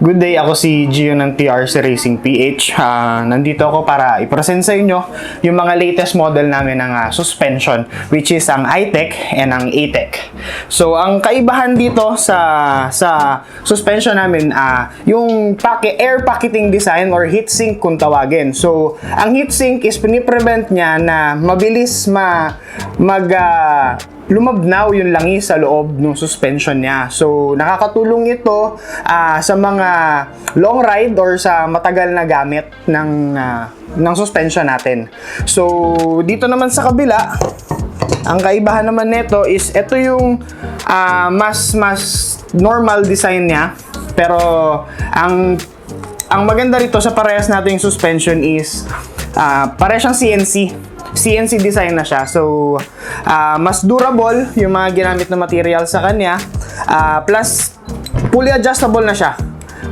Good day, ako si Gio ng TRC Racing PH. Ah, nandito ako para i-present sa inyo yung mga latest model namin ng ah, suspension which is ang iTech and ang ATEC. So, ang kaibahan dito sa sa suspension namin ah yung pake, air pocketing design or heat sink kung tawagin. So, ang heat sink is piniprevent niya na mabilis ma mag ah, lumabnaw yung langis sa loob ng suspension niya. So, nakakatulong ito ah, sa mga long ride or sa matagal na gamit ng ah, ng suspension natin. So, dito naman sa kabila, ang kaibahan naman nito is ito yung ah, mas mas normal design niya. Pero ang ang maganda rito sa parehas nating suspension is ah parehas siyang CNC. CNC design na siya. So, ah, mas durable yung mga ginamit na material sa kanya. Ah, plus, fully adjustable na siya.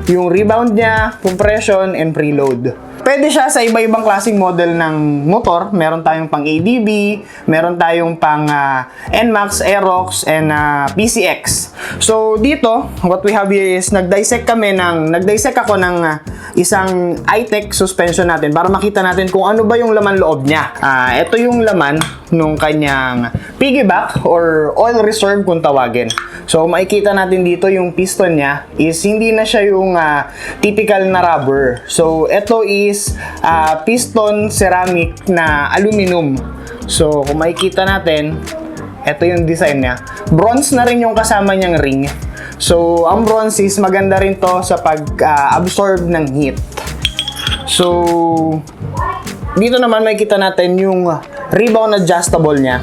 Yung rebound niya, compression, and preload. Pwede siya sa iba-ibang klaseng model ng motor. Meron tayong pang ADB, meron tayong pang ah, NMAX, Aerox, and ah, PCX. So dito, what we have here is nag-dissect kami ng nag-dissect ako ng ah, isang iTech suspension natin para makita natin kung ano ba yung laman loob niya. Ah, ito yung laman nung kanyang piggyback or oil reserve kung tawagin. So makikita natin dito yung piston niya is hindi na siya yung ah, typical na rubber. So ito is ah, piston ceramic na aluminum. So kung makikita natin, ito yung design niya. Bronze na rin yung kasama niyang ring. So ang bronze is maganda rin to sa pag-absorb ng heat. So dito naman makikita natin yung rebound adjustable niya.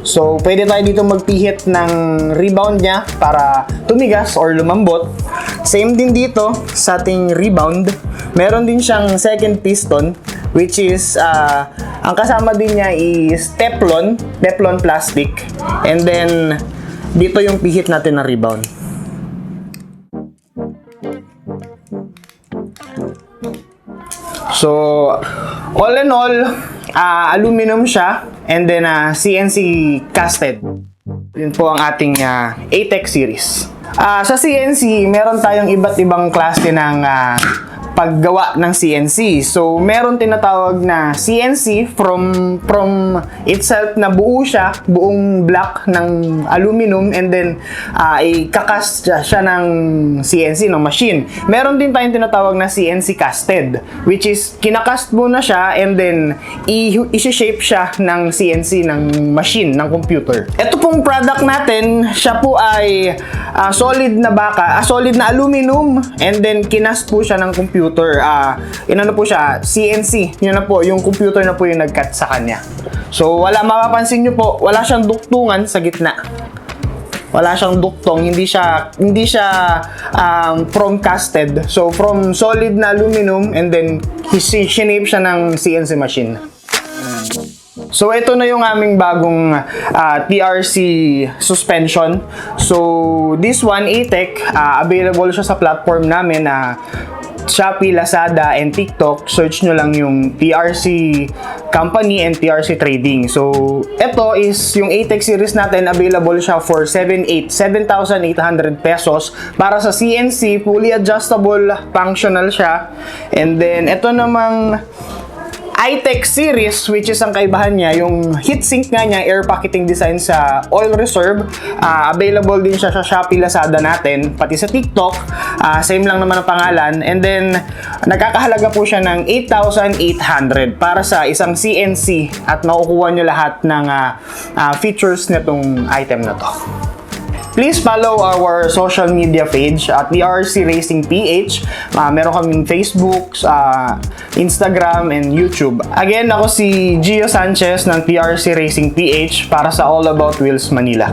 So, pwede tayo dito magpihit ng rebound niya para tumigas or lumambot. Same din dito sa ating rebound. Meron din siyang second piston which is ah, ang kasama din niya is Teflon, Teflon plastic. And then dito yung pihit natin na rebound. So, all in all, ah, aluminum siya and then ah, CNC casted. Yun po ang ating ah, ATEC series. Ah, sa CNC, meron tayong iba't ibang klase ng ah, paggawa ng CNC. So, meron tinatawag na CNC from from itself na buo siya, buong block ng aluminum and then uh, ikakast siya, siya ng CNC, ng machine. Meron din tayong tinatawag na CNC casted, which is kinakast mo na siya and then i- isi-shape siya ng CNC ng machine, ng computer. Ito pong product natin, siya po ay ah, solid na baka, ah, solid na aluminum and then kinast po siya ng computer. Ah, inano po siya, CNC. Yun na po, yung computer na po yung nag-cut sa kanya. So, wala mapapansin nyo po, wala siyang duktungan sa gitna. Wala siyang duktong, hindi siya hindi siya um, from casted. So from solid na aluminum and then shinape siya ng CNC machine. So ito na yung aming bagong ah, TRC suspension. So this one ATEC ah, available siya sa platform namin na Shopee, Lazada, and TikTok. Search nyo lang yung TRC company and TRC trading. So ito is yung ATEC series natin available siya for 7,800 7,800 pesos para sa CNC fully adjustable functional siya. And then ito namang iTech series which is ang kaibahan niya yung heatsink nga niya air pocketing design sa oil reserve Ah, available din siya sa Shopee Lazada natin pati sa TikTok Ah, same lang naman ang pangalan. And then nagkakahalaga po siya ng 8,800 para sa isang CNC at makukuha nyo lahat ng ah, ah, features nitong item na to Please follow our social media page at DRC Racing PH. Uh, meron kaming Facebook, uh, Instagram, and YouTube. Again, ako si Gio Sanchez ng TRC Racing PH para sa All About Wheels Manila.